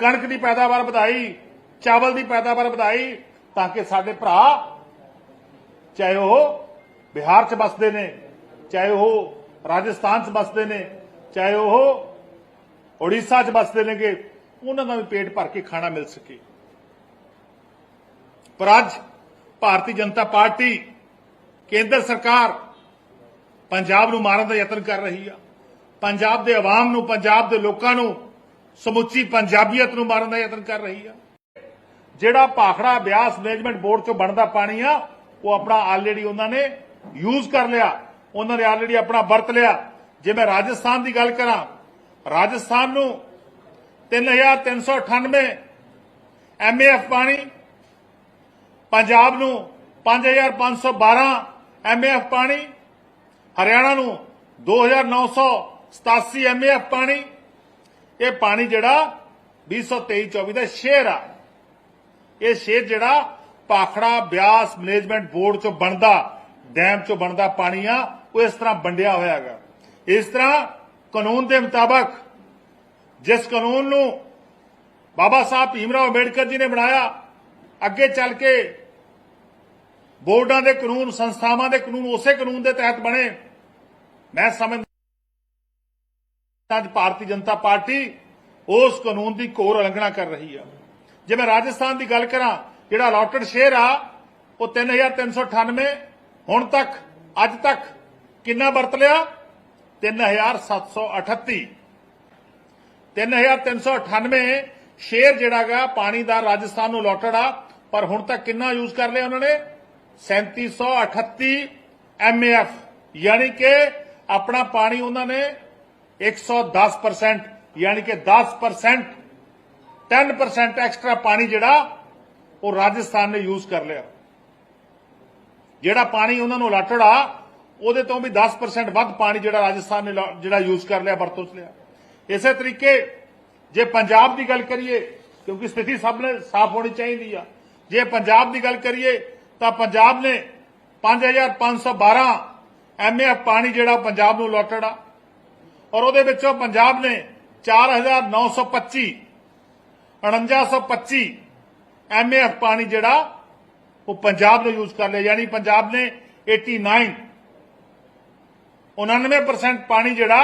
ਕਣਕ ਦੀ ਪੈਦਾਵਾਰ ਵਧਾਈ, ਚਾਵਲ ਦੀ ਪੈਦਾਵਾਰ ਵਧਾਈ, ਤਾਂ ਕਿ ਸਾਡੇ ਭਰਾ ਚਾਹੇ ਉਹ ਬਿਹਾਰ 'ਚ ਬਸਦੇ ਨੇ, ਚਾਹੇ ਉਹ ਰਾਜਸਥਾਨ 'ਚ ਬਸਦੇ ਨੇ, ਚਾਹੇ ਉਹ ਉੜੀਸਾ 'ਚ ਬਸਦੇ ਨੇਗੇ, ਉਹਨਾਂ ਦਾ ਵੀ ਪੇਟ ਭਰ ਕੇ ਖਾਣਾ ਮਿਲ ਸਕੇ। ਪਰ ਅੱਜ ਭਾਰਤੀ ਜਨਤਾ ਪਾਰਟੀ, ਕੇਂਦਰ ਸਰਕਾਰ ਪੰਜਾਬ ਨੂੰ ਮਾਰਨ ਦਾ ਯਤਨ ਕਰ ਰਹੀ ਆ। ਪੰਜਾਬ ਦੇ ਆਵਾਮ ਨੂੰ, ਪੰਜਾਬ ਦੇ ਲੋਕਾਂ ਨੂੰ ਸਮੁੱਚੀ ਪੰਜਾਬੀਅਤ ਨੂੰ ਮਾਰਨ ਦਾ ਯਤਨ ਕਰ ਰਹੀ ਆ। ਜਿਹੜਾ ਭਾਖੜਾ ਬਿਆਸ ਮੈਨੇਜਮੈਂਟ ਬੋਰਡ ਚੋਂ ਬਣਦਾ ਪਾਣੀ ਆ, ਉਹ ਆਪਣਾ ਆਲਰੇਡੀ ਉਹਨਾਂ ਨੇ ਯੂਜ਼ ਕਰ ਲਿਆ। ਉਹਨਾਂ ਨੇ ਆਲਰੇਡੀ ਆਪਣਾ ਵਰਤ ਲਿਆ। ਜੇ ਮੈਂ ਰਾਜਸਥਾਨ ਦੀ ਗੱਲ ਕਰਾਂ, ਰਾਜਸਥਾਨ ਨੂੰ 3398 ਐਮਏਐਫ ਪਾਣੀ, ਪੰਜਾਬ ਨੂੰ 5512 ਐਮਏਐਫ ਪਾਣੀ, ਹਰਿਆਣਾ ਨੂੰ 2987 ਐਮਏਐਫ ਪਾਣੀ ਇਹ ਪਾਣੀ ਜਿਹੜਾ 2023-24 ਦਾ ਸ਼ੇਅਰ ਆ। ਇਹ ਸ਼ੇਅਰ ਜਿਹੜਾ ਪਾਖੜਾ ਬਿਆਸ ਮੈਨੇਜਮੈਂਟ ਬੋਰਡ ਚੋਂ ਬਣਦਾ, ਡੈਮ ਚੋਂ ਬਣਦਾ ਪਾਣੀ ਆ, ਉਹ ਇਸ ਤਰ੍ਹਾਂ ਵੰਡਿਆ ਹੋਇਆ ਹੈਗਾ। ਇਸ ਤਰ੍ਹਾਂ ਕਾਨੂੰਨ ਦੇ ਮੁਤਾਬਕ ਜਿਸ ਕਾਨੂੰਨ ਨੂੰ ਬਾਬਾ ਸਾਹਿਬ ਭੀਮਰਾਓ ਅੰਬੇਡਕਰ ਜੀ ਨੇ ਬਣਾਇਆ, ਅੱਗੇ ਚੱਲ ਕੇ ਬੋਰਡਾਂ ਦੇ ਕਾਨੂੰਨ, ਸੰਸਥਾਵਾਂ ਦੇ ਕਾਨੂੰਨ ਉਸੇ ਕਾਨੂੰਨ ਦੇ ਤਹਿਤ ਬਣੇ। ਮੈਂ ਸਮਝਦਾ ਅੱਜ ਭਾਰਤੀ ਜਨਤਾ ਪਾਰਟੀ ਉਸ ਕਾਨੂੰਨ ਦੀ ਘੋਰ ਉਲੰਘਣਾ ਕਰ ਰਹੀ ਆ। ਜੇ ਮੈਂ ਰਾਜਸਥਾਨ ਦੀ ਗੱਲ ਕਰਾਂ, ਜਿਹੜਾ ਅਲਾਟਡ ਸ਼ੇਅਰ ਆ, ਉਹ 3398 ਹੁਣ ਤੱਕ, ਅੱਜ ਤੱਕ ਕਿੰਨਾ ਵਰਤ ਲਿਆ? 3738 3398 ਸ਼ੇਅਰ ਜਿਹੜਾਗਾ ਪਾਣੀ ਦਾ ਰਾਜਸਥਾਨ ਨੂੰ ਅਲਾਟਡ ਆ, ਪਰ ਹੁਣ ਤੱਕ ਕਿੰਨਾ ਯੂਜ਼ ਕਰ ਲਿਆ ਉਹਨਾਂ ਨੇ? 3738 ਐਮਏਐਫ ਯਾਨੀ ਕਿ ਆਪਣਾ ਪਾਣੀ ਉਹਨਾਂ ਨੇ 110% ਯਾਨੀ ਕਿ 10% 10% ਐਕਸਟਰਾ ਪਾਣੀ ਜਿਹੜਾ ਉਹ ਰਾਜਸਥਾਨ ਨੇ ਯੂਜ਼ ਕਰ ਲਿਆ। ਜਿਹੜਾ ਪਾਣੀ ਉਹਨਾਂ ਨੂੰ ਅਲਾਟਡ ਆ, ਉਹਦੇ ਤੋਂ ਵੀ 10% ਵੱਧ ਪਾਣੀ ਜਿਹੜਾ ਰਾਜਸਥਾਨ ਨੇ ਲਾ- ਜਿਹੜਾ ਯੂਜ਼ ਕਰ ਲਿਆ, ਵਰਤੋਂ ਚ ਲਿਆ। ਇਸੇ ਤਰੀਕੇ ਜੇ ਪੰਜਾਬ ਦੀ ਗੱਲ ਕਰੀਏ, ਕਿਉਂਕਿ ਸਥਿਤੀ ਸਭ ਨੇ ਸਾਫ਼ ਹੋਣੀ ਚਾਹੀਦੀ ਆ, ਜੇ ਪੰਜਾਬ ਦੀ ਗੱਲ ਕਰੀਏ, ਤਾਂ ਪੰਜਾਬ ਨੇ 5512 ਐਮਏਐਫ ਪਾਣੀ ਜਿਹੜਾ ਪੰਜਾਬ ਨੂੰ ਅਲਾਟਡ ਆ। ਔਰ ਉਹਦੇ ਵਿੱਚੋਂ ਪੰਜਾਬ ਨੇ 4925 4925 ਐਮਏਐਫ ਪਾਣੀ ਜਿਹੜਾ ਉਹ ਪੰਜਾਬ ਨੇ ਯੂਜ਼ ਕਰ ਲਿਆ। ਯਾਨੀ ਪੰਜਾਬ ਨੇ 89 99% ਪਾਣੀ ਜਿਹੜਾ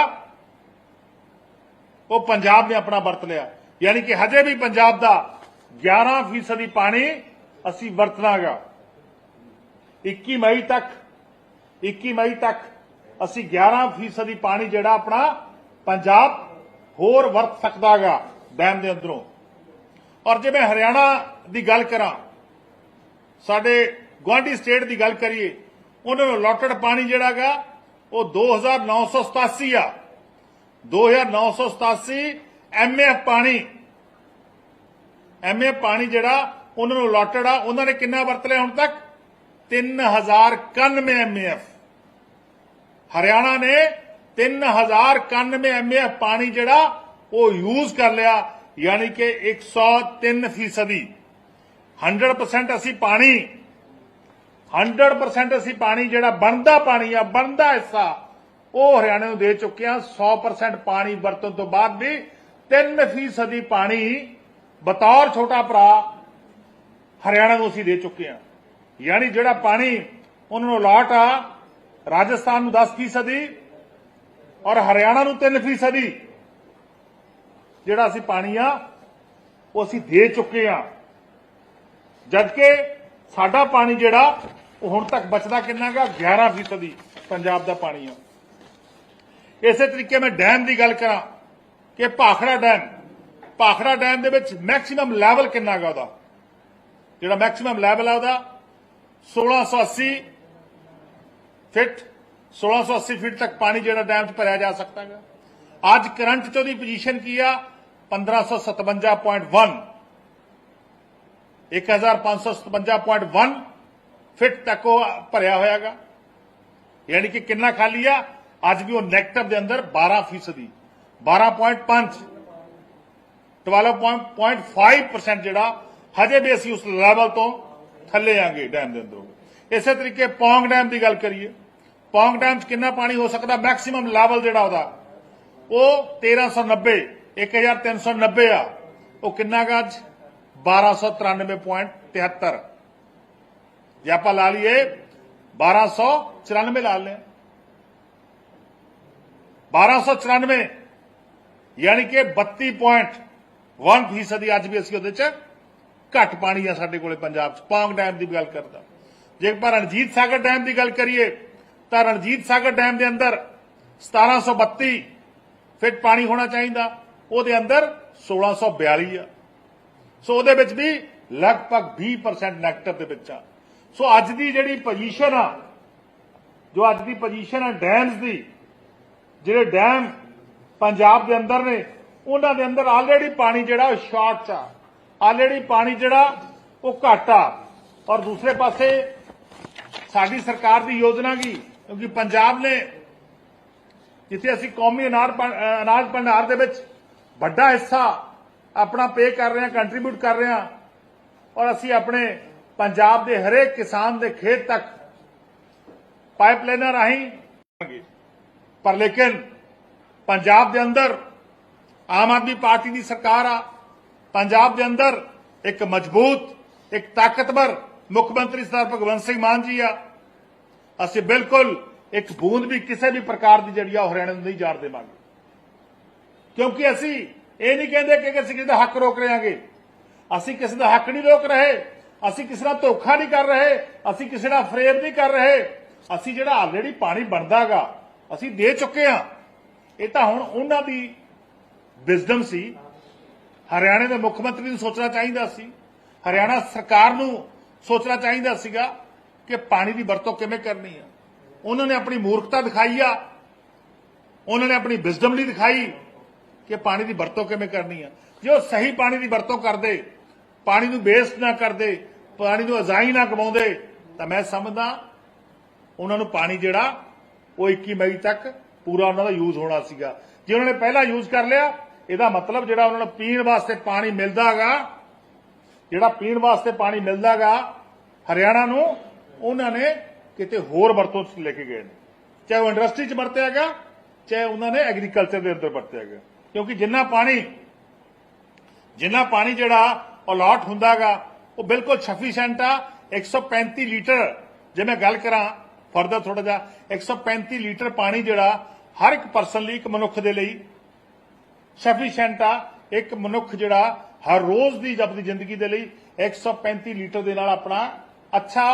ਉਹ ਪੰਜਾਬ ਨੇ ਆਪਣਾ ਵਰਤ ਲਿਆ। ਯਾਨੀ ਕਿ ਹਜੇ ਵੀ ਪੰਜਾਬ ਦਾ 11% ਪਾਣੀ ਅਸੀਂ ਵਰਤਣਾਗਾ 21 ਮਈ ਤੱਕ 21 ਮਈ ਤੱਕ ਅਸੀਂ 11% ਪਾਣੀ ਜਿਹੜਾ ਆਪਣਾ ਪੰਜਾਬ ਹੋਰ ਵਰਤ ਸਕਦਾਗਾ ਡੈਮ ਦੇ ਅੰਦਰੋਂ। ਔਰ ਜੇ ਮੈਂ ਹਰਿਆਣਾ ਦੀ ਗੱਲ ਕਰਾਂ, ਸਾਡੇ ਗੁਆਂਢੀ ਸਟੇਟ ਦੀ ਗੱਲ ਕਰੀਏ, ਉਹਨਾਂ ਨੂੰ ਲੋਟਡ ਪਾਣੀ ਜਿਹੜਾਗਾ ਉਹ 2987 ਆ। 2987 ਐਮਏਐਫ ਪਾਣੀ ਐਮਏ ਪਾਣੀ ਜਿਹੜਾ ਉਹਨਾਂ ਨੂੰ ਲੋਟਡ ਆ, ਉਹਨਾਂ ਨੇ ਕਿੰਨਾ ਵਰਤ ਲਿਆ ਹੁਣ ਤੱਕ? 3091 ਐਮਏਐਫ ਹਰਿਆਣਾ ਨੇ 3091 ਐਮਏਐਫ ਪਾਣੀ ਜਿਹੜਾ ਉਹ ਯੂਜ਼ ਕਰ ਲਿਆ, ਯਾਨੀ ਕਿ 103 ਫੀਸਦੀ। 100% ਅਸੀਂ ਪਾਣੀ 100% ਅਸੀਂ ਪਾਣੀ ਜਿਹੜਾ ਬਣਦਾ ਪਾਣੀ ਆ, ਬਣਦਾ ਹਿੱਸਾ, ਉਹ ਹਰਿਆਣੇ ਨੂੰ ਦੇ ਚੁੱਕੇ ਆ। 100% ਪਾਣੀ ਵਰਤਣ ਤੋਂ ਬਾਅਦ ਵੀ 3 ਫੀਸਦੀ ਪਾਣੀ ਬਤੌਰ ਛੋਟਾ ਭਰਾ ਹਰਿਆਣਾ ਨੂੰ ਅਸੀਂ ਦੇ ਚੁੱਕੇ ਆ। ਯਾਨੀ ਜਿਹੜਾ ਪਾਣੀ ਉਹਨਾਂ ਨੂੰ ਲਾਟ ਆ ਰਾਜਸਥਾਨ ਨੂੰ 10 ਫੀਸਦੀ ਔਰ ਹਰਿਆਣਾ ਨੂੰ 3 ਫੀਸਦੀ। ਜਿਹੜਾ ਅਸੀਂ ਪਾਣੀ ਆ, ਉਹ ਅਸੀਂ ਦੇ ਚੁੱਕੇ ਆ। ਜਦਕਿ ਸਾਡਾ ਪਾਣੀ ਜਿਹੜਾ, ਉਹ ਹੁਣ ਤੱਕ ਬਚਦਾ ਕਿੰਨਾ ਗਾ 11 ਫੀਸਦੀ ਪੰਜਾਬ ਦਾ ਪਾਣੀ ਆ। ਇਸੇ ਤਰੀਕੇ ਮੈਂ ਡੈਮ ਦੀ ਗੱਲ ਕਰਾਂ ਕਿ ਭਾਖੜਾ ਡੈਮ ਭਾਖੜਾ ਡੈਮ ਦੇ ਵਿੱਚ ਮੈਕਸਿਮਮ ਲੈਵਲ ਕਿੰਨਾ ਗਾ ਉਹਦਾ? ਜਿਹੜਾ ਮੈਕਸਿਮਮ ਲੈਵਲ ਆ ਉਹਦਾ 1680 ਫਿਟ 1680 ਫਿਟ ਤੱਕ ਪਾਣੀ ਜਿਹੜਾ ਡੈਮ 'ਚ ਭਰਿਆ ਜਾ ਸਕਦਾ ਹੈ ਅੱਜ ਕਰੰਟ 'ਚ ਉਹਦੀ ਪੋਜੀਸ਼ਨ ਕੀ ਆ 1557.1 1557.1 ਫਿਟ ਤੱਕ ਉਹ ਭਰਿਆ ਹੋਇਆਗਾ ਯਾਨੀ ਕਿ ਕਿੰਨਾ ਖਾਲੀ ਆ ਅੱਜ ਵੀ ਉਹ ਨੈਗੇਟਿਵ ਦੇ ਅੰਦਰ 12 ਫੀਸਦੀ 12.5 12.5% ਜਿਹੜਾ ਹਜੇ ਵੀ ਅਸੀਂ ਉਸ ਲੈਵਲ ਤੋਂ ਥੱਲੇ ਆਂਗੇ ਡੈਮ ਦੇ ਅੰਦਰੋਂ ਇਸੇ ਤਰੀਕੇ ਪੌਂਗ ਡੈਮ ਦੀ ਗੱਲ ਕਰੀਏ ਪੌਂਗ ਡੈਮ 'ਚ ਕਿੰਨਾ ਪਾਣੀ ਹੋ ਸਕਦਾ? ਮੈਕਸਿਮਮ ਲੈਵਲ ਜਿਹੜਾ ਉਹਦਾ। ਉਹ 1390 1390 ਆ। ਉਹ ਕਿੰਨਾ ਗਾ ਅੱਜ? 1293.73 ਜੇ ਆਪਾਂ ਲਾ ਲਈਏ 1294 ਲਾ ਲਿਆ 1294 ਯਾਨੀ ਕਿ 32.1 ਫੀਸਦੀ ਅੱਜ ਵੀ ਅਸੀਂ ਉਹਦੇ ਚ ਘੱਟ ਪਾਣੀ ਆ ਸਾਡੇ ਕੋਲੇ ਪੰਜਾਬ ਚ ਪੌਂਗ ਡੈਮ ਦੀ ਗੱਲ ਕਰਦਾ। ਜੇ ਆਪਾਂ ਰਣਜੀਤ ਸਾਗਰ ਡੈਮ ਦੀ ਗੱਲ ਕਰੀਏ ਤਾਂ ਰਣਜੀਤ ਸਾਗਰ ਡੈਮ ਦੇ ਅੰਦਰ 1732 ਫਿਟ ਪਾਣੀ ਹੋਣਾ ਚਾਹੀਦਾ। ਉਹਦੇ ਅੰਦਰ 1642 ਆ। ਸੋ ਉਹਦੇ ਵਿੱਚ ਵੀ ਲਗਭਗ 20% ਨੈਗੇਟਿਵ ਦੇ ਵਿੱਚ ਆ। ਸੋ ਅੱਜ ਦੀ ਜਿਹੜੀ ਪੋਜੀਸ਼ਨ ਆ, ਜੋ ਅੱਜ ਦੀ ਪੋਜੀਸ਼ਨ ਆ ਡੈਮਸ ਦੀ, ਜਿਹੜੇ ਡੈਮ ਪੰਜਾਬ ਦੇ ਅੰਦਰ ਨੇ, ਉਹਨਾਂ ਦੇ ਅੰਦਰ ਆਲਰੇਡੀ ਪਾਣੀ ਜਿਹੜਾ ਉਹ ਸ਼ਾਰਟ ਚ ਆ। ਆਲਰੇਡੀ ਪਾਣੀ ਜਿਹੜਾ ਉਹ ਘੱਟ ਆ। ਔਰ ਦੂਸਰੇ ਪਾਸੇ ਸਾਡੀ ਸਰਕਾਰ ਦੀ ਯੋਜਨਾ ਕੀ? ਕਿਉਂਕਿ ਪੰਜਾਬ ਨੇ ਜਿੱਥੇ ਅਸੀਂ ਕੌਮੀ ਅਨਾਜ ਅਨਾਜ ਭੰਡਾਰ ਦੇ ਵਿੱਚ ਵੱਡਾ ਹਿੱਸਾ ਆਪਣਾ ਪੇ ਕਰ ਰਹੇ ਹਾਂ ਕੰਟਰੀਬਿਊਟ ਕਰ ਰਹੇ ਹਾਂ ਔਰ ਅਸੀਂ ਆਪਣੇ ਪੰਜਾਬ ਦੇ ਹਰੇਕ ਕਿਸਾਨ ਦੇ ਖੇਤ ਤੱਕ ਪਾਈਪਲਾਈਨਾਂ ਰਾਹੀਂ ਪਰ ਲੇਕਿਨ ਪੰਜਾਬ ਦੇ ਅੰਦਰ ਆਮ ਆਦਮੀ ਪਾਰਟੀ ਦੀ ਸਰਕਾਰ ਆ। ਪੰਜਾਬ ਦੇ ਅੰਦਰ ਇੱਕ ਮਜ਼ਬੂਤ, ਇੱਕ ਤਾਕਤਵਰ ਮੁੱਖ ਮੰਤਰੀ ਸਰਦਾਰ ਭਗਵੰਤ ਸਿੰਘ ਮਾਨ ਜੀ ਆ। ਅਸੀਂ ਬਿਲਕੁਲ ਇੱਕ ਬੂੰਦ ਵੀ ਕਿਸੇ ਵੀ ਪ੍ਰਕਾਰ ਦੀ ਜਿਹੜੀ ਆ ਉਹ ਹਰਿਆਣਾ ਨੂੰ ਨਹੀਂ ਜਾਣ ਦੇਵਾਂਗੇ। ਕਿਉਂਕਿ ਅਸੀਂ ਇਹ ਨਹੀਂ ਕਹਿੰਦੇ ਕਿ ਅਸੀਂ ਕਿਸੇ ਦਾ ਹੱਕ ਰੋਕ ਰਹੇ ਹਾਂਗੇ ਅਸੀਂ ਕਿਸੇ ਦਾ ਹੱਕ ਨਹੀਂ ਰੋਕ ਰਹੇ। ਅਸੀਂ ਕਿਸੇ ਨਾਲ ਧੋਖਾ ਨਹੀਂ ਕਰ ਰਹੇ। ਅਸੀਂ ਕਿਸੇ ਨਾਲ ਫਰੇਬ ਨਹੀਂ ਕਰ ਰਹੇ। ਅਸੀਂ ਜਿਹੜਾ ਆਲਰੇਡੀ ਪਾਣੀ ਬਣਦਾਗਾ ਅਸੀਂ ਦੇ ਚੁੱਕੇ ਹਾਂ। ਇਹ ਤਾਂ ਹੁਣ ਉਹਨਾਂ ਦੀ ਵਿਜ਼ਡਮ ਸੀ। ਹਰਿਆਣੇ ਦੇ ਮੁੱਖ ਮੰਤਰੀ ਨੂੰ ਸੋਚਣਾ ਚਾਹੀਦਾ ਸੀ। ਹਰਿਆਣਾ ਸਰਕਾਰ ਨੂੰ ਸੋਚਣਾ ਚਾਹੀਦਾ ਸੀਗਾ। ਕਿ ਪਾਣੀ ਦੀ ਵਰਤੋਂ ਕਿਵੇਂ ਕਰਨੀ ਆ? ਉਹਨਾਂ ਨੇ ਆਪਣੀ ਮੂਰਖਤਾ ਦਿਖਾਈ ਆ। ਉਹਨਾਂ ਨੇ ਆਪਣੀ ਵਿਜ਼ਡਮ ਨਹੀਂ ਦਿਖਾਈ ਕਿ ਪਾਣੀ ਦੀ ਵਰਤੋਂ ਕਿਵੇਂ ਕਰਨੀ ਆ। ਜੇ ਉਹ ਸਹੀ ਪਾਣੀ ਦੀ ਵਰਤੋਂ ਕਰਦੇ, ਪਾਣੀ ਨੂੰ ਵੇਸਟ ਨਾ ਕਰਦੇ, ਪਾਣੀ ਨੂੰ ਅਜ਼ਾਈ ਨਾ ਕਮਾਉਂਦੇ, ਤਾਂ ਮੈਂ ਸਮਝਦਾ ਉਹਨਾਂ ਨੂੰ ਪਾਣੀ ਜਿਹੜਾ, ਉਹ 21 ਮਈ ਤੱਕ ਪੂਰਾ ਉਹਨਾਂ ਦਾ ਯੂਜ਼ ਹੋਣਾ ਸੀਗਾ। ਜੇ ਉਹਨਾਂ ਨੇ ਪਹਿਲਾਂ ਯੂਜ਼ ਕਰ ਲਿਆ, ਇਹਦਾ ਮਤਲਬ ਜਿਹੜਾ ਉਹਨਾਂ ਨੂੰ ਪੀਣ ਵਾਸਤੇ ਪਾਣੀ ਮਿਲਦਾਗਾ, ਜਿਹੜਾ ਪੀਣ ਵਾਸਤੇ ਪਾਣੀ ਮਿਲਦਾਗਾ, ਹਰਿਆਣਾ ਨੂੰ ਉਹਨਾਂ ਨੇ ਕਿਤੇ ਹੋਰ ਵਰਤੋਂ 'ਚ ਲੈ ਕੇ ਗਏ ਨੇ। ਚਾਹੇ ਉਹ ਇੰਡਸਟਰੀ 'ਚ ਵਰਤਿਆ ਵਰਤਿਆਗਾ ਚਾਹੇ ਉਹਨਾਂ ਨੇ ਐਗਰੀਕਲਚਰ ਦੇ ਅੰਦਰ ਵਰਤਿਆ ਵਰਤਿਆਗਾ ਕਿਉਂਕਿ ਜਿੰਨਾ ਪਾਣੀ ਜਿੰਨਾ ਪਾਣੀ ਜਿਹੜਾ ਅਲਾਟ ਹੁੰਦਾਗਾ ਉਹ ਬਿਲਕੁਲ ਸਫੀਸ਼ੀਐਂਟ ਆ। 135 ਲੀਟਰ, ਜੇ ਮੈਂ ਗੱਲ ਕਰਾਂ ਫਰਦਰ ਥੋੜਾ ਜਿਹਾ 135 ਲੀਟਰ ਪਾਣੀ ਜਿਹੜਾ ਹਰ ਇੱਕ ਪਰਸਨ ਲਈ, ਇੱਕ ਮਨੁੱਖ ਦੇ ਲਈ ਸਫੀਸ਼ੀਐਂਟ ਆ। ਇੱਕ ਮਨੁੱਖ ਜਿਹੜਾ ਹਰ ਰੋਜ਼ ਦੀ ਆਪਣੀ ਜ਼ਿੰਦਗੀ ਦੇ ਲਈ 135 ਲੀਟਰ ਦੇ ਨਾਲ ਆਪਣਾ ਅੱਛਾ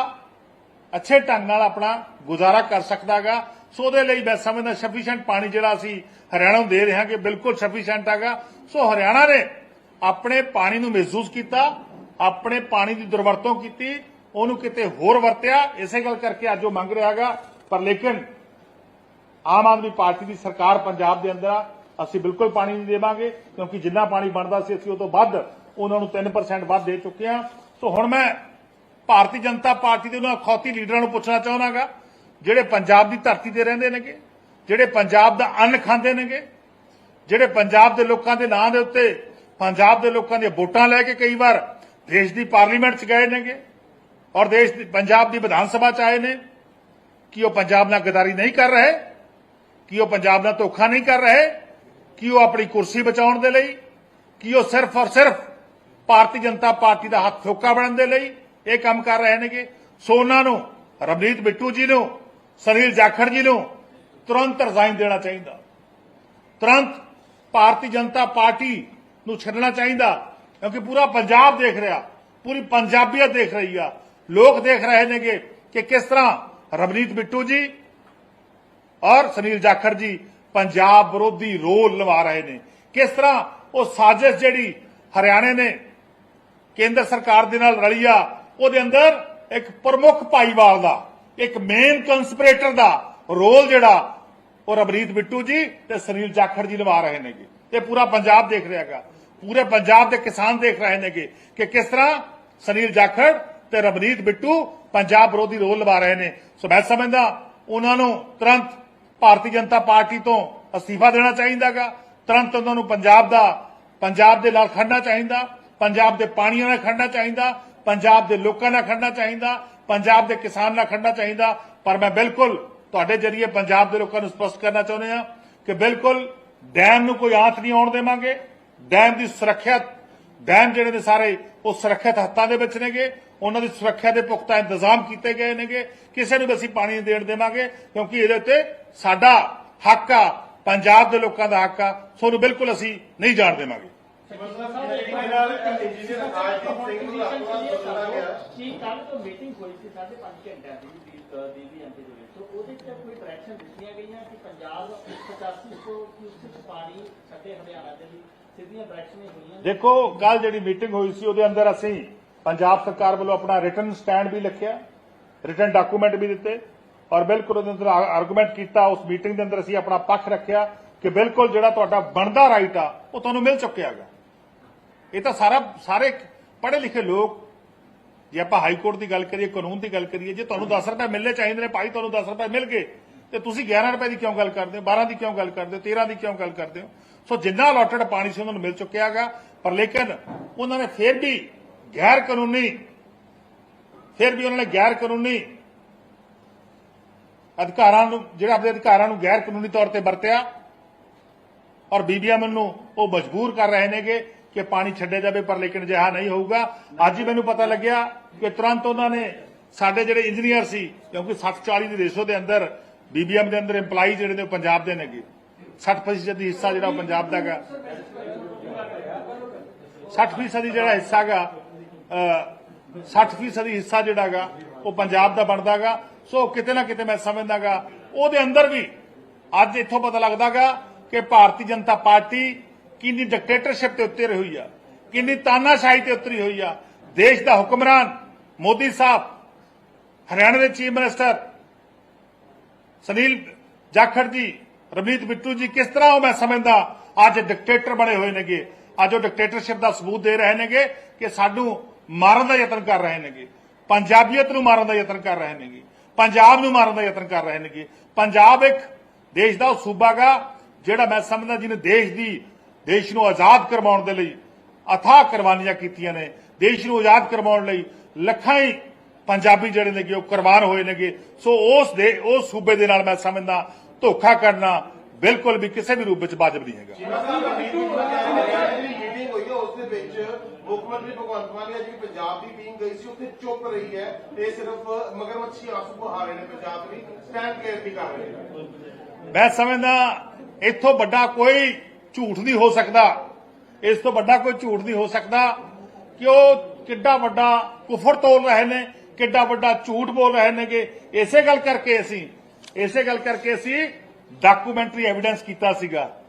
ਅੱਛੇ ਢੰਗ ਨਾਲ ਆਪਣਾ ਗੁਜ਼ਾਰਾ ਕਰ ਸਕਦਾਗਾ। ਸੋ ਉਹਦੇ ਲਈ ਮੈਂ ਸਮਝਦਾ ਸਫੀਸ਼ੀਐਂਟ ਪਾਣੀ ਜਿਹੜਾ ਅਸੀਂ ਹਰਿਆਣਾ ਨੂੰ ਦੇ ਰਹੇ ਹਾਂ ਕਿ ਬਿਲਕੁਲ ਸਫੀਸ਼ੀਐਂਟ ਹੈਗਾ ਸੋ ਹਰਿਆਣਾ ਨੇ ਆਪਣੇ ਪਾਣੀ ਨੂੰ ਮਹਿਸੂਸ ਕੀਤਾ, ਆਪਣੇ ਪਾਣੀ ਦੀ ਦੁਰਵਰਤੋਂ ਕੀਤੀ, ਉਹਨੂੰ ਕਿਤੇ ਹੋਰ ਵਰਤਿਆ। ਇਸੇ ਗੱਲ ਕਰਕੇ ਅੱਜ ਉਹ ਮੰਗ ਰਿਹਾ ਹੈਗਾ। ਪਰ ਲੇਕਿਨ ਆਮ ਆਦਮੀ ਪਾਰਟੀ ਦੀ ਸਰਕਾਰ ਪੰਜਾਬ ਦੇ ਅੰਦਰ ਅਸੀਂ ਬਿਲਕੁਲ ਪਾਣੀ ਨਹੀਂ ਦੇਵਾਂਗੇ, ਕਿਉਂਕਿ ਜਿੰਨਾ ਪਾਣੀ ਬਣਦਾ ਸੀ ਅਸੀਂ ਉਹ ਤੋਂ ਵੱਧ ਉਹਨਾਂ ਨੂੰ 3% ਵੱਧ ਦੇ ਚੁੱਕੇ ਹਾਂ। ਸੋ ਹੁਣ ਮੈਂ ਭਾਰਤੀ ਜਨਤਾ ਪਾਰਟੀ ਦੇ ਉਹਨਾਂ ਖੌਤੀ ਲੀਡਰਾਂ ਨੂੰ ਪੁੱਛਣਾ ਚਾਹੁੰਦਾਗਾ, ਜਿਹੜੇ ਪੰਜਾਬ ਦੀ ਧਰਤੀ ਤੇ ਰਹਿੰਦੇ ਨੇਗੇ, ਜਿਹੜੇ ਪੰਜਾਬ ਦਾ ਅੰਨ ਖਾਂਦੇ ਨੇਗੇ, ਜਿਹੜੇ ਪੰਜਾਬ ਦੇ ਲੋਕਾਂ ਦੇ ਨਾਂ ਦੇ ਉੱਤੇ ਪੰਜਾਬ ਦੇ ਲੋਕਾਂ ਦੀਆਂ ਵੋਟਾਂ ਲੈ ਕੇ ਕਈ ਵਾਰ ਦੇਸ਼ ਦੀ ਪਾਰਲੀਮੈਂਟ 'ਚ ਗਏ ਨੇਗੇ ਔਰ ਦੇਸ਼ ਦੀ, ਪੰਜਾਬ ਦੀ ਵਿਧਾਨ ਸਭਾ 'ਚ ਆਏ ਨੇ, ਕਿ ਉਹ ਪੰਜਾਬ ਨਾਲ ਗਦਾਰੀ ਨਹੀਂ ਕਰ ਰਹੇ, ਕਿ ਉਹ ਪੰਜਾਬ ਨਾਲ ਧੋਖਾ ਨਹੀਂ ਕਰ ਰਹੇ, ਕਿ ਉਹ ਆਪਣੀ ਕੁਰਸੀ ਬਚਾਉਣ ਦੇ ਲਈ, ਕਿ ਉਹ ਸਿਰਫ ਔਰ ਸਿਰਫ ਭਾਰਤੀ ਜਨਤਾ ਪਾਰਟੀ ਦਾ ਹੱਥ ਠੋਕਾ ਬਣਨ ਦੇ ਲਈ ਇਹ ਕੰਮ ਕਰ ਰਹੇ ਨੇਗੇ ਸੋ ਉਹਨਾਂ ਨੂੰ, ਰਵਨੀਤ ਬਿੱਟੂ ਜੀ ਨੂੰ, ਸੁਨੀਲ ਜਾਖੜ ਜੀ ਨੂੰ ਤੁਰੰਤ ਰਿਜ਼ਾਈਨ ਦੇਣਾ ਚਾਹੀਦਾ। ਤੁਰੰਤ ਭਾਰਤੀ ਜਨਤਾ ਪਾਰਟੀ ਨੂੰ ਛੱਡਣਾ ਚਾਹੀਦਾ, ਕਿਉਂਕਿ ਪੂਰਾ ਪੰਜਾਬ ਦੇਖ ਰਿਹਾ, ਪੂਰੀ ਪੰਜਾਬੀਅਤ ਦੇਖ ਰਹੀ ਆ। ਲੋਕ ਦੇਖ ਰਹੇ ਨੇਗੇ ਕਿ ਕਿਸ ਤਰ੍ਹਾਂ ਰਵਨੀਤ ਬਿੱਟੂ ਜੀ ਔਰ ਸੁਨੀਲ ਜਾਖੜ ਜੀ ਪੰਜਾਬ ਵਿਰੋਧੀ ਰੋਲ ਨਿਭਾ ਰਹੇ ਨੇ। ਕਿਸ ਤਰ੍ਹਾਂ ਉਹ ਸਾਜ਼ਿਸ਼ ਜਿਹੜੀ ਹਰਿਆਣੇ ਨੇ ਕੇਂਦਰ ਸਰਕਾਰ ਦੇ ਨਾਲ ਰਲੀ ਆ ਉਹਦੇ ਅੰਦਰ ਇੱਕ ਪ੍ਰਮੁੱਖ ਭਾਈਵਾਲ ਦਾ, ਇੱਕ ਮੇਨ ਕੰਸਪੀਰੇਟਰ ਦਾ ਰੋਲ ਜਿਹੜਾ, ਉਹ ਰਵਨੀਤ ਬਿੱਟੂ ਜੀ ਤੇ ਸੁਨੀਲ ਜਾਖੜ ਜੀ ਨਿਭਾ ਰਹੇ ਨੇਗੇ। ਇਹ ਪੂਰਾ ਪੰਜਾਬ ਦੇਖ ਰਿਹਾਗਾ ਪੂਰੇ ਪੰਜਾਬ ਦੇ ਕਿਸਾਨ ਦੇਖ ਰਹੇ ਨੇਗੇ ਕਿ ਕਿਸ ਤਰ੍ਹਾਂ ਸੁਨੀਲ ਜਾਖੜ ਤੇ ਰਵਨੀਤ ਬਿੱਟੂ ਪੰਜਾਬ ਵਿਰੋਧੀ ਰੋਲ ਨਿਭਾ ਰਹੇ ਨੇ। ਸੋ ਮੈਂ ਸਮਝਦਾ ਉਹਨਾਂ ਨੂੰ ਤੁਰੰਤ ਭਾਰਤੀ ਜਨਤਾ ਪਾਰਟੀ ਤੋਂ ਅਸਤੀਫਾ ਦੇਣਾ ਚਾਹੀਦਾਗਾ ਤੁਰੰਤ ਉਹਨਾਂ ਨੂੰ ਪੰਜਾਬ ਦਾ, ਪੰਜਾਬ ਦੇ ਨਾਲ ਖੜਨਾ ਚਾਹੀਦਾ, ਪੰਜਾਬ ਦੇ ਪਾਣੀਆਂ ਨਾਲ ਖੜਨਾ ਚਾਹੀਦਾ ਪੰਜਾਬ ਦੇ ਲੋਕਾਂ ਨਾਲ ਖੜਨਾ ਚਾਹੀਦਾ, ਪੰਜਾਬ ਦੇ ਕਿਸਾਨ ਨਾਲ ਖੜਨਾ ਚਾਹੀਦਾ। ਪਰ ਮੈਂ ਬਿਲਕੁਲ ਤੁਹਾਡੇ ਜਰੀਏ ਪੰਜਾਬ ਦੇ ਲੋਕਾਂ ਨੂੰ ਸਪਸ਼ਟ ਕਰਨਾ ਚਾਹੁੰਦੇ ਹਾਂ ਕਿ ਬਿਲਕੁਲ ਡੈਮ ਨੂੰ ਕੋਈ ਆਂਚ ਨਹੀਂ ਆਉਣ ਦੇਵਾਂਗੇ। ਡੈਮ ਦੀ ਸੁਰੱਖਿਆ, ਡੈਮ ਜਿਹੜੇ ਨੇ ਸਾਰੇ, ਉਹ ਸੁਰੱਖਿਅਤ ਹੱਥਾਂ ਦੇ ਵਿੱਚ ਨੇਗੇ। ਉਹਨਾਂ ਦੀ ਸੁਰੱਖਿਆ ਦੇ ਪੁਖਤਾ ਇੰਤਜ਼ਾਮ ਕੀਤੇ ਗਏ ਨੇਗੇ। ਕਿਸੇ ਨੂੰ ਵੀ ਅਸੀਂ ਪਾਣੀ ਨਹੀਂ ਦੇਣ ਦੇਵਾਂਗੇ, ਕਿਉਂਕਿ ਇਹਦੇ ਉੱਤੇ ਸਾਡਾ ਹੱਕ ਆ, ਪੰਜਾਬ ਦੇ ਲੋਕਾਂ ਦਾ ਹੱਕ ਆ। ਸੋ ਉਹਨੂੰ ਬਿਲਕੁਲ ਅਸੀਂ ਨਹੀਂ ਜਾਣ ਦੇਵਾਂਗੇ। ਕੀ ਕੱਲ ਤੋਂ ਮੀਟਿੰਗ ਹੋਈ ਸੀ 5.5 ਘੰਟਿਆਂ ਦੀ ਡੀਬੀਐਮਪੀ ਦੇ ਵਿੱਚ ਉਹਦੇ ਚ ਕੋਈ ਡਾਇਰੈਕਸ਼ਨ ਦਿੱਤੀਆਂ ਗਈਆਂ ਕਿ ਪੰਜਾਬ 85 ਤੋਂ ਕਿਊਸਿਕ ਪਾਣੀ ਛੱਡੇ ਹਰਿਆਣਾ ਦੇ ਲਈ ਸਿੱਧੀਆਂ ਡਾਇਰੈਕਸ਼ਨਾਂ ਹੋਈਆਂ। ਦੇਖੋ ਕੱਲ ਜਿਹੜੀ ਮੀਟਿੰਗ ਹੋਈ ਸੀ ਉਹਦੇ ਅੰਦਰ ਅਸੀਂ ਪੰਜਾਬ ਸਰਕਾਰ ਵੱਲੋਂ ਆਪਣਾ ਰਿਟਨ ਸਟੈਂਡ ਵੀ ਲਿਖਿਆ ਰਿਟਨ ਡਾਕੂਮੈਂਟ ਵੀ ਦਿੱਤੇ ਔਰ ਬਿਲਕੁਲ ਉਹਦੇ ਅੰਦਰ ਆਰਗੂਮੈਂਟ ਕੀਤਾ ਉਸ ਮੀਟਿੰਗ ਦੇ ਅੰਦਰ ਅਸੀਂ ਆਪਣਾ ਪੱਖ ਰੱਖਿਆ ਕਿ ਬਿਲਕੁਲ ਜਿਹੜਾ ਤੁਹਾਡਾ ਬਣਦਾ ਰਾਈਟ ਆ ਉਹ ਤੁਹਾਨੂੰ ਮਿਲ ਚੁੱਕਿਆ ਹੈਗਾ। ਇਹ ਤਾਂ ਸਾਰਾ, ਸਾਰੇ ਪੜ੍ਹੇ ਲਿਖੇ ਲੋਕ, ਜੇ ਆਪਾਂ ਹਾਈ ਕੋਰਟ ਦੀ ਗੱਲ ਕਰੀਏ, ਕਾਨੂੰਨ ਦੀ ਗੱਲ ਕਰੀਏ, ਜੇ ਤੁਹਾਨੂੰ 10 ਰੁਪਏ ਮਿਲਨੇ ਚਾਹੀਦੇ ਨੇ, ਭਾਈ ਤੁਹਾਨੂੰ 10 ਰੁਪਏ ਮਿਲ ਗਏ, ਤੇ ਤੁਸੀਂ 11 ਰੁਪਏ ਦੀ ਕਿਉਂ ਗੱਲ ਕਰਦੇ ਹੋ 12 ਦੀ ਕਿਉਂ ਗੱਲ ਕਰਦੇ ਹੋ 13 ਦੀ ਕਿਉਂ ਗੱਲ ਕਰਦੇ ਹੋ? ਸੋ ਜਿੰਨਾ ਅਲਾਟਡ ਪਾਣੀ ਸੀ, ਉਹਨਾਂ ਨੂੰ ਮਿਲ ਚੁੱਕਿਆ ਹੈਗਾ, ਪਰ ਲੇਕਿਨ ਉਹਨਾਂ ਨੇ ਫਿਰ ਵੀ ਗੈਰ ਕਾਨੂੰਨੀ, ਫਿਰ ਵੀ ਉਹਨਾਂ ਨੇ ਗੈਰ ਕਾਨੂੰਨੀ ਅਧਿਕਾਰਾਂ ਨੂੰ, ਜਿਹੜਾ ਆਪਣੇ ਅਧਿਕਾਰਾਂ ਨੂੰ ਗੈਰ ਕਾਨੂੰਨੀ ਤੌਰ ਤੇ ਵਰਤਿਆ, ਔਰ ਬੀਬੀਐਮ ਨੂੰ ਉਹ ਮਜਬੂਰ ਕਰ ਰਹੇ ਨੇਗੇ ਕਿ ਪਾਣੀ ਛੱਡਿਆ ਜਾਵੇ, ਪਰ ਲੇਕਿਨ ਜਿਹਾ ਨਹੀਂ ਹੋਊਗਾ। ਅੱਜ ਹੀ ਮੈਨੂੰ ਪਤਾ ਲੱਗਿਆ ਕਿ ਤੁਰੰਤ ਉਹਨਾਂ ਨੇ ਸਾਡੇ ਜਿਹੜੇ ਇੰਜੀਨੀਅਰ ਸੀ, ਕਿਉਂਕਿ 60 40 ਦੇ ਰੇਸ਼ੋ ਦੇ ਅੰਦਰ ਬੀਬੀਐਮ ਦੇ ਅੰਦਰ EMPLOYEE ਜਿਹੜੇ ਨੇ ਉਹ ਪੰਜਾਬ ਦੇ ਨੇਗੇ। 60% ਦੀ ਹਿੱਸਾ ਜਿਹੜਾ ਉਹ ਪੰਜਾਬ ਦਾ ਹੈਗਾ। 60% ਦੀ ਜਿਹੜਾ ਹਿੱਸਾ ਹੈਗਾ, ਅਹ 60% ਦੀ ਹਿੱਸਾ ਜਿਹੜਾ ਹੈਗਾ, ਉਹ ਪੰਜਾਬ ਦਾ ਬਣਦਾਗਾ ਸੋ ਕਿਤੇ ਨਾ ਕਿਤੇ ਮੈਂ ਸਮਝਦਾਗਾ ਉਹਦੇ ਅੰਦਰ ਵੀ ਅੱਜ ਇੱਥੋਂ ਪਤਾ ਲੱਗਦਾਗਾ ਕਿ ਭਾਰਤੀ ਜਨਤਾ ਪਾਰਟੀ ਕਿੰਨੀ ਡਿਕਟੇਟਰਸ਼ਿਪ ਤੇ ਉਤਰੀ ਹੋਈ ਆ, ਕਿੰਨੀ ਤਾਨਾਸ਼ਾਹੀ ਤੇ ਉਤਰੀ ਹੋਈ ਆ। ਦੇਸ਼ ਦਾ ਹੁਕਮਰਾਨ ਮੋਦੀ ਸਾਹਿਬ, ਹਰਿਆਣਾ ਦੇ ਚੀਫ ਮਿਨਿਸਟਰ ਸੁਨੀਲ ਜਾਖੜ ਜੀ, ਰਵਨੀਤ ਬਿੱਟੂ ਜੀ, ਕਿਸ ਤਰ੍ਹਾਂ ਉਹ ਮੈਂ ਸਮਝਦਾ, ਅੱਜ ਡਿਕਟੇਟਰ ਬਣੇ ਹੋਏ ਨੇਗੇ। ਅੱਜ ਉਹ ਡਿਕਟੇਟਰਸ਼ਿਪ ਦਾ ਸਬੂਤ ਦੇ ਰਹੇ ਨੇਗੇ ਕਿ ਸਾਨੂੰ ਮਾਰਨ ਦਾ ਯਤਨ ਕਰ ਰਹੇ ਨੇਗੇ। ਪੰਜਾਬੀਅਤ ਨੂੰ ਮਾਰਨ ਦਾ ਯਤਨ ਕਰ ਰਹੇ ਨੇਗੇ। ਪੰਜਾਬ ਨੂੰ ਮਾਰਨ ਦਾ ਯਤਨ ਕਰ ਰਹੇ ਨੇਗੇ। ਪੰਜਾਬ ਇੱਕ ਦੇਸ਼ ਦਾ ਉਹ ਸੂਬਾ ਗਾ, ਜਿਹੜਾ ਮੈਂ ਸਮਝਦਾ ਜਿਹਨੇ ਦੇਸ਼ ਦੀ ਦੇਸ਼ ਨੂੰ ਆਜ਼ਾਦ ਕਰਵਾਉਣ ਦੇ ਲਈ ਅਥਾਹ ਕੁਰਬਾਨੀਆਂ ਕੀਤੀਆਂ ਨੇ ਦੇਸ਼ ਨੂੰ ਆਜ਼ਾਦ ਕਰਵਾਉਣ ਲਈ ਲੱਖਾਂ ਹੀ ਪੰਜਾਬੀ ਜਿਹੜੇ ਨੇਗੇ ਉਹ ਕੁਰਬਾਨ ਹੋਏ ਨੇਗੇ। ਸੋ ਉਸ ਦੇ ਉਸ ਸੂਬੇ ਦੇ ਨਾਲ ਮੈਂ ਸਮਝਦਾ ਧੋਖਾ ਕਰਨਾ ਬਿਲਕੁਲ ਵੀ ਕਿਸੇ ਵੀ ਰੂਪ ਵਿੱਚ ਵਾਜਬ ਨਹੀਂ ਹੈਗਾ। ਮੁੱਖ ਮੰਤਰੀ ਭਗਵੰਤ ਮਾਨ ਪੰਜਾਬ ਦੀ ਟੀਮ ਗਈ ਸੀ ਉੱਥੇ ਚੁੱਪ ਰਹੀ ਹੈ ਤੇ ਸਿਰਫ ਮਗਰਮੱਛੀ ਆਂਸੂ ਬਹਾ ਰਹੇ ਨੇ ਪੰਜਾਬ ਦੀ ਸਟੈਂਡ ਕਲੀਅਰ ਨਹੀਂ ਕਰ ਰਹੇ। ਮੈਂ ਸਮਝਦਾ ਇੱਥੋਂ ਵੱਡਾ ਕੋਈ ਝੂਠ ਨਹੀਂ ਹੋ ਸਕਦਾ। ਇਸ ਤੋਂ ਵੱਡਾ ਕੋਈ ਝੂਠ ਨਹੀਂ ਹੋ ਸਕਦਾ ਕਿ ਉਹ ਕਿੱਡਾ ਵੱਡਾ ਕੁਫਰ ਤੋਲ ਰਹੇ ਨੇ, ਕਿੱਡਾ ਵੱਡਾ ਝੂਠ ਬੋਲ ਰਹੇ ਨੇਗੇ। ਇਸੇ ਗੱਲ ਕਰਕੇ ਅਸੀਂ, ਇਸੇ ਗੱਲ ਕਰਕੇ ਅਸੀਂ ਡਾਕੂਮੈਂਟਰੀ ਐਵੀਡੈਂਸ ਕੀਤਾ ਸੀਗਾ।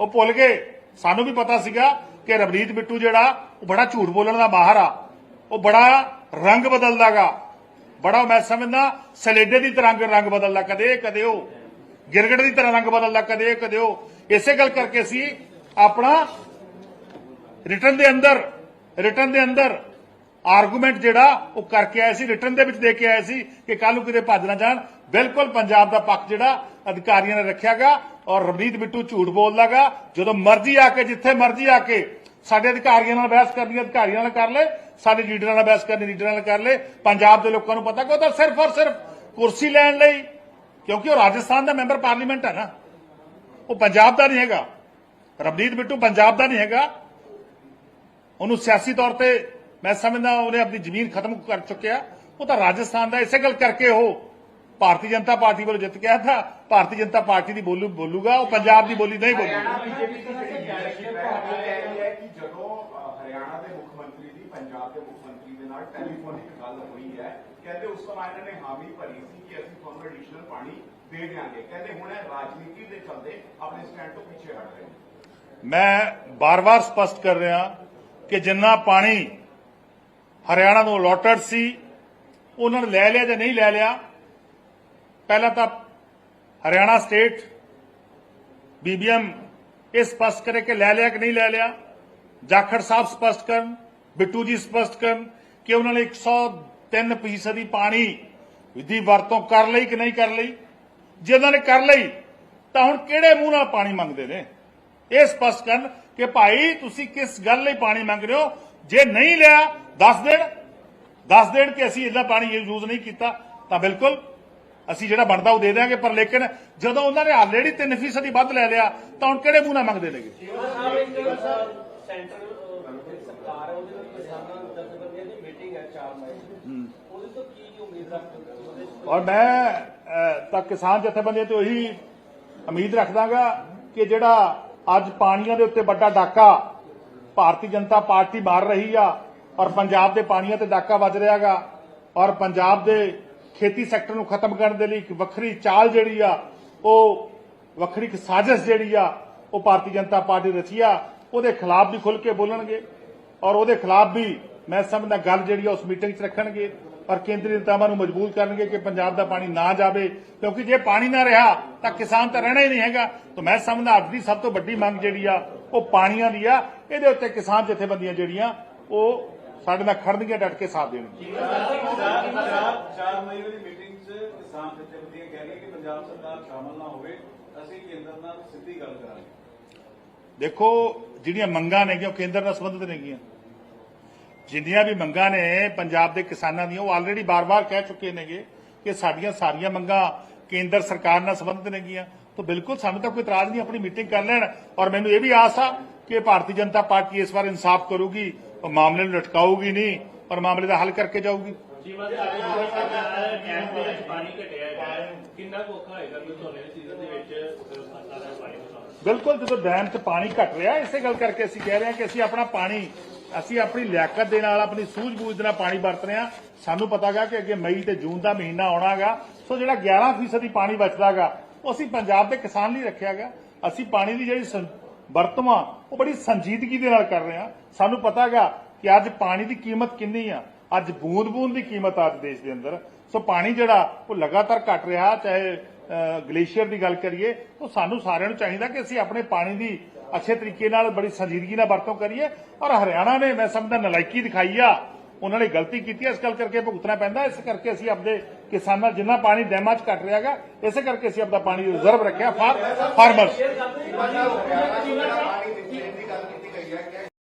ਉਹ ਭੁੱਲ ਗਏ। ਸਾਨੂੰ ਵੀ ਪਤਾ ਸੀਗਾ ਕਿ ਰਵਨੀਤ ਬਿੱਟੂ ਜਿਹੜਾ, ਉਹ ਬੜਾ ਝੂਠ ਬੋਲਣ ਦਾ ਮਾਹਰ ਆ। ਉਹ ਬੜਾ ਰੰਗ ਬਦਲਦਾਗਾ ਬੜਾ, ਮੈਂ ਸਮਝਦਾ, ਸਲੇਡੇ ਦੀ ਤਰ੍ਹਾਂ ਰੰਗ ਬਦਲਦਾ। ਕਦੇ ਕਦੇ ਉਹ। ਗਿਰਗੜ ਦੀ ਤਰ੍ਹਾਂ ਰੰਗ ਬਦਲਦਾ। ਕਦੇ ਕਦੇ ਉਹ। ਇਸੇ ਗੱਲ ਕਰਕੇ ਅਸੀਂ ਆਪਣਾ ਰਿਟਰਨ ਦੇ ਅੰਦਰ ਰਿਟਰਨ ਦੇ ਅੰਦਰ ਆਰਗੂਮੈਂਟ ਜਿਹੜਾ ਉਹ ਕਰਕੇ ਆਇਆ ਸੀ ਰਿਟਰਨ ਦੇ ਵਿੱਚ ਦੇ ਕੇ ਆਇਆ ਸੀ ਕਿ ਕੱਲ ਨੂੰ ਕਿਤੇ ਭੱਜ ਨਾ ਜਾਣ। ਬਿਲਕੁਲ ਪੰਜਾਬ ਦਾ ਪੱਖ ਜਿਹੜਾ ਅਧਿਕਾਰੀਆਂ ਨੇ ਰੱਖਿਆਗਾ ਔਰ ਰਵਨੀਤ ਬਿੱਟੂ ਝੂਠ ਬੋਲਦਾਗਾ ਜਦੋਂ ਮਰਜ਼ੀ ਆ ਕੇ, ਜਿੱਥੇ ਮਰਜ਼ੀ ਆ ਕੇ ਸਾਡੇ ਅਧਿਕਾਰੀਆਂ ਨਾਲ ਬਹਿਸ ਕਰਨੀ, ਅਧਿਕਾਰੀਆਂ ਨਾਲ ਕਰ ਲੈ, ਸਾਡੇ ਲੀਡਰਾਂ ਨਾਲ ਬਹਿਸ ਕਰਨੀ ਲੀਡਰਾਂ ਨਾਲ ਕਰ ਲੈ, ਪੰਜਾਬ ਦੇ ਲੋਕਾਂ ਨੂੰ ਪਤਾ ਕਿ ਉਹ ਤਾਂ ਸਿਰਫ ਔਰ ਸਿਰਫ ਕੁਰਸੀ ਲੈਣ ਲਈ, ਕਿਉਂਕਿ ਉਹ ਰਾਜਸਥਾਨ ਦਾ ਮੈਂਬਰ ਪਾਰਲੀਮੈਂਟ ਹੈ ਨਾ। ਉਹ ਪੰਜਾਬ ਦਾ ਨਹੀਂ ਹੈਗਾ। ਰਵਨੀਤ ਬਿੱਟੂ ਪੰਜਾਬ ਦਾ ਨਹੀਂ ਹੈਗਾ। ਉਹਨੂੰ ਸਿਆਸੀ ਤੌਰ ਤੇ ਮੈਂ ਸਮਝਦਾ ਉਹਨੇ ਆਪਣੀ ਜ਼ਮੀਨ ਖਤਮ ਕਰ ਚੁੱਕਿਆ। ਉਹ ਤਾਂ ਰਾਜਸਥਾਨ ਦਾ ਇਸੇ ਗੱਲ ਕਰਕੇ ਉਹ ਭਾਰਤੀ ਜਨਤਾ ਪਾਰਟੀ ਵੱਲੋਂ ਜਿੱਤ ਗਿਆ ਥਾ ਭਾਰਤੀ ਜਨਤਾ ਪਾਰਟੀ ਦੀ ਬੋਲੂ ਬੋਲੂਗਾ, ਉਹ ਪੰਜਾਬ ਦੀ ਬੋਲੀ ਨਹੀਂ ਬੋਲੂਗਾ। ਜਦੋਂ ਹਰਿਆਣਾ ਦੇ ਮੁੱਖ ਮੰਤਰੀ ਦੀ, ਪੰਜਾਬ ਦੇ ਮੁੱਖ ਮੰਤਰੀ ਦੇ ਨਾਲ ਟੈਲੀਫੋਨਿਕ ਗੱਲ ਹੋਈ ਹੈ, ਕਹਿੰਦੇ ਉਸ ਸਮਾਂ ਇਹਨਾਂ ਨੇ ਹਾਮੀ ਭਰੀ ਸੀ ਕਿ ਅਸੀਂ ਤੁਹਾਨੂੰ ਐਡੀਸ਼ਨਲ ਪਾਣੀ ਦੇ ਦਿਆਂਗੇ ਕਹਿੰਦੇ ਹੁਣ ਇਹ ਰਾਜਨੀਤੀ ਦੇ ਚਲਦੇ ਆਪਣੇ ਸਟੈਂਡ ਤੋਂ ਪਿੱਛੇ ਹਟ ਰਹੇ ਮੈਂ ਬਾਰ-ਬਾਰ ਸਪਸ਼ਟ ਕਰ ਰਿਹਾ ਕਿ ਜਿੰਨਾ ਪਾਣੀ ਹਰਿਆਣਾ ਨੂੰ ਅਲੋਟਡ ਸੀ, ਉਹਨਾਂ ਨੇ ਲੈ ਲਿਆ ਜਾਂ ਨਹੀਂ ਲੈ ਲਿਆ, ਪਹਿਲਾਂ ਤਾਂ ਹਰਿਆਣਾ ਸਟੇਟ ਬੀਬੀਐਮ ਇਹ ਸਪਸ਼ਟ ਕਰੇ ਕਿ ਲੈ ਲਿਆ ਕਿ ਨਹੀਂ ਲੈ ਲਿਆ। ਜਾਖੜ ਸਾਹਿਬ ਸਪਸ਼ਟ ਕਰਨ, ਬਿੱਟੂ ਜੀ ਸਪਸ਼ਟ ਕਰਨ ਕਿ ਉਹਨਾਂ ਨੇ 103 ਫੀਸਦੀ ਪਾਣੀ ਦੀ ਵਰਤੋਂ ਕਰ ਲਈ ਕਿ ਨਹੀਂ ਕਰ ਲਈ। ਜੇ ਉਹਨਾਂ ਨੇ ਕਰ ਲਈ ਤਾਂ ਹੁਣ ਕਿਹੜੇ ਮੂੰਹ ਨਾਲ ਪਾਣੀ ਮੰਗਦੇ ਨੇ? ਇਹ ਸਪਸ਼ਟ ਕਰਨ ਕਿ ਭਾਈ ਤੁਸੀਂ ਕਿਸ ਗੱਲ ਲਈ ਪਾਣੀ ਮੰਗ ਰਹੇ ਹੋ? ਜੇ ਨਹੀਂ ਲਿਆ ਦੱਸ ਦੇਣ। ਦੱਸ ਦੇਣ ਕਿ ਅਸੀਂ ਇੰਨਾ ਪਾਣੀ ਯੂਜ਼ ਨਹੀਂ ਕੀਤਾ ਤਾਂ ਬਿਲਕੁਲ ਅਸੀਂ ਜਿਹੜਾ ਬਣਦਾ ਉਹ ਦੇ ਦੇਾਂਗੇ ਪਰ ਲੇਕਿਨ ਜਦੋਂ ਉਹਨਾਂ ਨੇ ਆਲਰੇਡੀ 3% ਦੀ ਵੱਧ ਲੈ ਲਿਆ ਤਾਂ ਹੁਣ ਕਿਹੜੇ ਮੂੰਹ ਨਾਲ ਮੰਗਦੇ ਨੇਗੇ ਸਰਕਾਰ ਉਹਦੇ ਨਾਲ ਕਿਸਾਨਾਂ ਜਥੇਬੰਦੀਆਂ ਦੀ ਮੀਟਿੰਗ ਹੈ 4 ਮਈ ਉਹਦੇ ਤੋਂ ਕੀ ਉਮੀਦ ਰੱਖਦੇ ਹੋ? ਔਰ ਮੈਂ ਤਾਂ ਕਿਸਾਨ ਜਥੇਬੰਦੀਆਂ ਤੋਂ ਇਹੀ ਉਮੀਦ ਰੱਖਦਾਗਾ ਕਿ ਜਿਹੜਾ ਅੱਜ ਪਾਣੀਆਂ ਦੇ ਉੱਤੇ ਵੱਡਾ ਡਾਕਾ ਭਾਰਤੀ ਜਨਤਾ ਪਾਰਟੀ ਮਾਰ ਰਹੀ ਆ ਔਰ ਪੰਜਾਬ ਦੇ ਪਾਣੀਆਂ ਤੇ ਡਾਕਾ ਵੱਜ ਰਿਹਾਗਾ ਔਰ ਪੰਜਾਬ ਦੇ ਖੇਤੀ ਸੈਕਟਰ ਨੂੰ ਖਤਮ ਕਰਨ ਦੇ ਲਈ ਇੱਕ ਵੱਖਰੀ ਚਾਲ ਜਿਹੜੀ ਆ, ਉਹ ਵੱਖਰੀ ਇੱਕ ਸਾਜ਼ਿਸ਼ ਜਿਹੜੀ ਆ, ਉਹ ਭਾਰਤੀ ਜਨਤਾ ਪਾਰਟੀ ਰਚੀ ਆ। ਉਹਦੇ ਖਿਲਾਫ ਵੀ ਖੁੱਲ ਕੇ ਬੋਲਣਗੇ ਔਰ ਉਹਦੇ ਖਿਲਾਫ ਵੀ ਮੈਂ ਸਮਝਦਾ ਗੱਲ ਜਿਹੜੀ ਆ, ਉਸ ਮੀਟਿੰਗ 'ਚ ਰੱਖਣਗੇ। ਔਰ ਕੇਂਦਰੀ ਨੇਤਾਵਾਂ ਨੂੰ ਮਜਬੂਰ ਕਰਨਗੇ ਕਿ ਪੰਜਾਬ ਦਾ ਪਾਣੀ ਨਾ ਜਾਵੇ ਕਿਉਂਕਿ ਜੇ ਪਾਣੀ ਨਾ ਰਿਹਾ ਤਾਂ ਕਿਸਾਨ ਤਾਂ ਰਹਿਣਾ ਹੀ ਨਹੀਂ ਹੈਗਾ। ਤਾਂ ਮੈਂ ਸਮਝਦਾ ਅੱਜ ਦੀ ਸਭ ਤੋਂ ਵੱਡੀ ਮੰਗ ਜਿਹੜੀ ਆ ਉਹ ਪਾਣੀਆਂ ਦੀ ਆ। ਇਹਦੇ ਉੱਤੇ ਕਿਸਾਨ ਜਥੇਬੰਦੀਆਂ ਜਿਹੜੀਆਂ ਉਹ ਸਾਡੇ ਨਾਲ ਖੜਨਗੀਆਂ ਡਟ ਕੇ ਸਾਥ ਦੇਣਗੀਆਂ ਚਾਰ ਮਈ ਦੀ ਮੀਟਿੰਗ 'ਚ ਕਿਸਾਨ ਜਥੇਬੰਦੀਆਂ ਕਹਿ ਰਹੀਆਂ ਕਿ ਪੰਜਾਬ ਸਰਕਾਰ ਸ਼ਾਮਲ ਨਾ ਹੋਵੇ। ਅਸੀਂ ਕੇਂਦਰ ਨਾਲ ਸਿੱਧੀ ਗੱਲ ਕਰਾਂਗੇ। ਦੇਖੋ ਜਿਹੜੀਆਂ ਮੰਗਾਂ ਨੇਗੀਆਂ ਉਹ ਕੇਂਦਰ ਨਾਲ ਸੰਬੰਧਿਤ ਨੇਗੀਆਂ। ਜਿੰਨੀਆਂ ਵੀ ਮੰਗਾਂ ਨੇ ਪੰਜਾਬ ਦੇ ਕਿਸਾਨਾਂ ਦੀਆਂ ਉਹ ਆਲਰੇਡੀ ਬਾਰ-ਬਾਰ ਕਹਿ ਚੁੱਕੇ ਨੇਗੇ ਕਿ ਸਾਡੀਆਂ ਸਾਰੀਆਂ ਮੰਗਾਂ ਕੇਂਦਰ ਸਰਕਾਰ ਨਾਲ ਸੰਬੰਧਿਤ ਨੇਗੀਆਂ। ਤਾਂ ਬਿਲਕੁਲ ਸਾਨੂੰ ਤਾਂ ਕੋਈ ਇਤਰਾਜ਼ ਨਹੀਂ ਆਪਣੀ ਮੀਟਿੰਗ ਕਰ ਲੈਣ। ਔਰ ਮੈਨੂੰ ਇਹ ਵੀ ਆਸ ਆ ਕਿ ਭਾਰਤੀ ਜਨਤਾ ਪਾਰਟੀ ਇਸ ਵਾਰ ਇਨਸਾਫ ਕਰੂਗੀ ਉਹ ਮਾਮਲੇ ਨੂੰ ਲਟਕਾਊਗੀ ਨਹੀਂ ਔਰ ਮਾਮਲੇ ਦਾ ਹੱਲ ਕਰਕੇ ਜਾਊਗੀ। ਬਿਲਕੁਲ ਜਦੋਂ ਡੈਮ 'ਚ ਪਾਣੀ ਘਟ ਰਿਹਾ ਇਸੇ ਗੱਲ ਕਰਕੇ ਅਸੀਂ ਕਹਿ ਰਹੇ ਹਾਂ ਕਿ ਅਸੀਂ ਆਪਣਾ ਪਾਣੀ ਅਸੀਂ ਆਪਣੀ ਲਿਆਕਤ ਦੇ ਨਾਲ ਆਪਣੀ ਸੂਝ-ਬੂਝ ਦੇ ਨਾਲ ਪਾਣੀ ਵਰਤ ਰਹੇ ਹਾਂ। ਸਾਨੂੰ ਪਤਾ ਗਾ ਕਿ ਅੱਗੇ ਮਈ ਤੇ ਜੂਨ ਦਾ ਮਹੀਨਾ ਆਉਣਾਗਾ ਸੋ ਜਿਹੜਾ 11% ਹੀ ਪਾਣੀ ਬਚਦਾਗਾ ਉਹ ਅਸੀਂ ਪੰਜਾਬ ਦੇ ਕਿਸਾਨ ਲਈ ਰੱਖਿਆਗਾ ਅਸੀਂ ਪਾਣੀ ਦੀ ਜਿਹੜੀ ਸੰ- ਵਰਤੋਂ ਆ, ਉਹ ਬੜੀ ਸੰਜੀਦਗੀ ਦੇ ਨਾਲ ਕਰ ਰਹੇ ਹਾਂ। ਸਾਨੂੰ ਪਤਾਗਾ ਕਿ ਅੱਜ ਪਾਣੀ ਦੀ ਕੀਮਤ ਕਿੰਨੀ ਆ। ਅੱਜ ਬੂੰਦ-ਬੂੰਦ ਦੀ ਕੀਮਤ ਆ ਅੱਜ ਦੇਸ਼ ਦੇ ਅੰਦਰ। ਸੋ ਪਾਣੀ ਜਿਹੜਾ, ਉਹ ਲਗਾਤਾਰ ਘਟ ਰਿਹਾ, ਚਾਹੇ ਗਲੇਸ਼ੀਅਰ ਦੀ ਗੱਲ ਕਰੀਏ ਤਾਂ ਸਾਨੂੰ ਸਾਰਿਆਂ ਨੂੰ ਚਾਹੀਦਾ ਕਿ ਅਸੀਂ ਆਪਣੇ ਪਾਣੀ ਦੀ ਅੱਛੇ ਤਰੀਕੇ ਨਾਲ ਬੜੀ ਸੰਜੀਦਗੀ ਨਾਲ ਵਰਤੋਂ ਕਰੀਏ ਔਰ ਹਰਿਆਣਾ ਨੇ ਮੈਂ ਸਮਝਦਾ ਨਲਾਇਕੀ ਦਿਖਾਈ ਆ ਉਹਨਾਂ ਨੇ ਗਲਤੀ ਕੀਤੀ ਇਸ ਗੱਲ ਕਰਕੇ ਭੁਗਤਣਾ ਪੈਂਦਾ ਇਸ ਕਰਕੇ ਅਸੀਂ ਆਪਣੇ ਕਿਸਾਨਾਂ ਜਿੰਨਾ ਪਾਣੀ ਡੈਮਾਂ 'ਚ ਘਟ ਰਿਹਾਗਾ ਇਸੇ ਕਰਕੇ ਅਸੀਂ ਆਪਦਾ ਪਾਣੀ ਰਿਜ਼ਰਵ ਰੱਖਿਆ ਫਾਰ ਫਾਰਮਰਸ